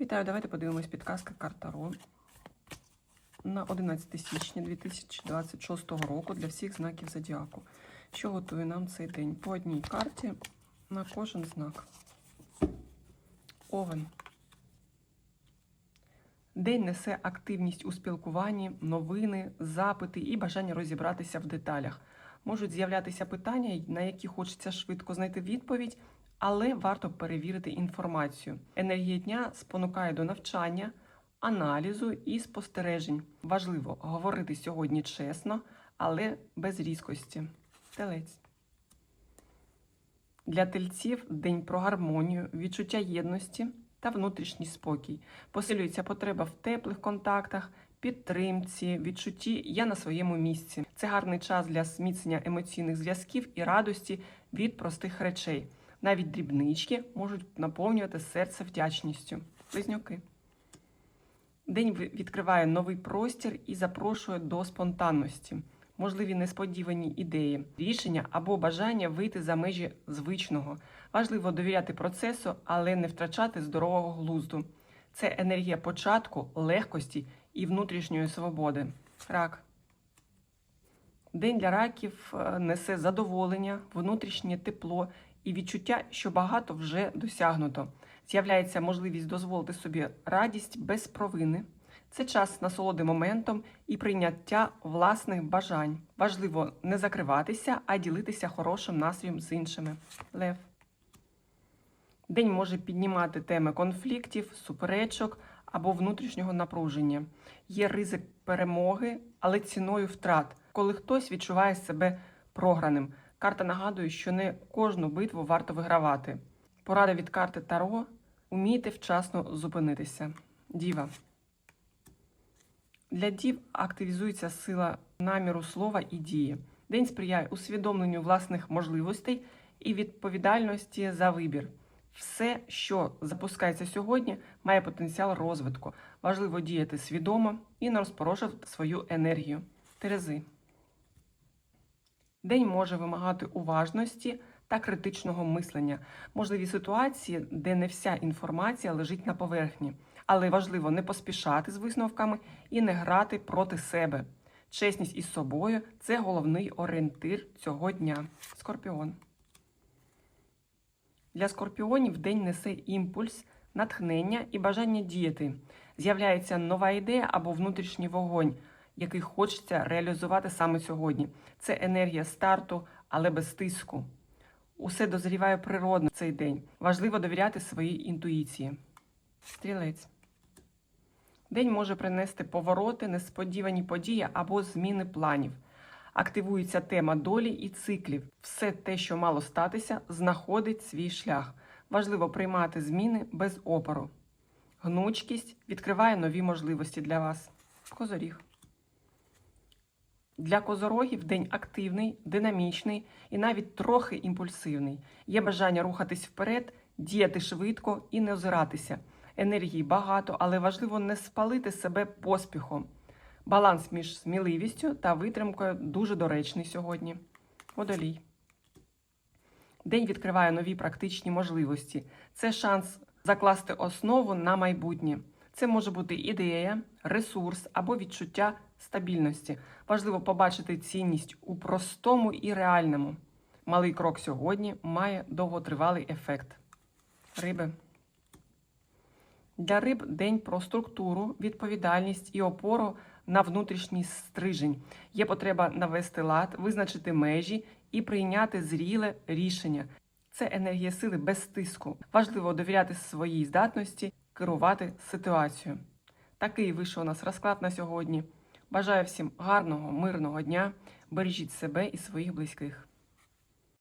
Вітаю, давайте подивимось підказка карта Ро на 11 січня 2026 року для всіх знаків зодіаку. Що готує нам цей день? По одній карті на кожен знак. Овен. День несе активність у спілкуванні, новини, запити і бажання розібратися в деталях. Можуть з'являтися питання, на які хочеться швидко знайти відповідь, але варто перевірити інформацію. Енергія дня спонукає до навчання, аналізу і спостережень. Важливо говорити сьогодні чесно, але без різкості. Телець. Для тельців день про гармонію, відчуття єдності та внутрішній спокій. Посилюється потреба в теплих контактах, підтримці, відчутті я на своєму місці. Це гарний час для зміцнення емоційних зв'язків і радості від простих речей. Навіть дрібнички можуть наповнювати серце вдячністю. Близнюки. День відкриває новий простір і запрошує до спонтанності. Можливі несподівані ідеї, рішення або бажання вийти за межі звичного. Важливо довіряти процесу, але не втрачати здорового глузду. Це енергія початку, легкості і внутрішньої свободи. Рак. День для раків е, несе задоволення, внутрішнє тепло і відчуття, що багато вже досягнуто. З'являється можливість дозволити собі радість без провини. Це час насолоди моментом і прийняття власних бажань. Важливо не закриватися, а ділитися хорошим настроєм з іншими. Лев. День може піднімати теми конфліктів, суперечок або внутрішнього напруження. Є ризик перемоги, але ціною втрат, коли хтось відчуває себе програним. Карта нагадує, що не кожну битву варто вигравати. Порада від карти Таро умійте вчасно зупинитися. Діва. Для дів активізується сила наміру слова і дії. День сприяє усвідомленню власних можливостей і відповідальності за вибір. Все, що запускається сьогодні, має потенціал розвитку. Важливо діяти свідомо і не розпорошувати свою енергію. Терези. День може вимагати уважності та критичного мислення. Можливі ситуації, де не вся інформація лежить на поверхні, але важливо не поспішати з висновками і не грати проти себе. Чесність із собою це головний орієнтир цього дня. Скорпіон. Для скорпіонів день несе імпульс, натхнення і бажання діяти. З'являється нова ідея або внутрішній вогонь, який хочеться реалізувати саме сьогодні. Це енергія старту, але без тиску. Усе дозріває природно в цей день. Важливо довіряти своїй інтуїції. Стрілець. День може принести повороти, несподівані події або зміни планів. Активується тема долі і циклів. Все те, що мало статися, знаходить свій шлях. Важливо приймати зміни без опору. Гнучкість відкриває нові можливості для вас. Козоріг. Для козорогів день активний, динамічний і навіть трохи імпульсивний. Є бажання рухатись вперед, діяти швидко і не озиратися. Енергії багато, але важливо не спалити себе поспіхом. Баланс між сміливістю та витримкою дуже доречний сьогодні. Водолій. День відкриває нові практичні можливості. Це шанс закласти основу на майбутнє. Це може бути ідея, ресурс або відчуття стабільності. Важливо побачити цінність у простому і реальному. Малий крок сьогодні має довготривалий ефект. Риби. Для риб день про структуру, відповідальність і опору на внутрішній стрижень. Є потреба навести лад, визначити межі і прийняти зріле рішення. Це енергія сили без тиску. Важливо довіряти своїй здатності керувати ситуацією. Такий вийшов у нас розклад на сьогодні. Бажаю всім гарного, мирного дня. Бережіть себе і своїх близьких.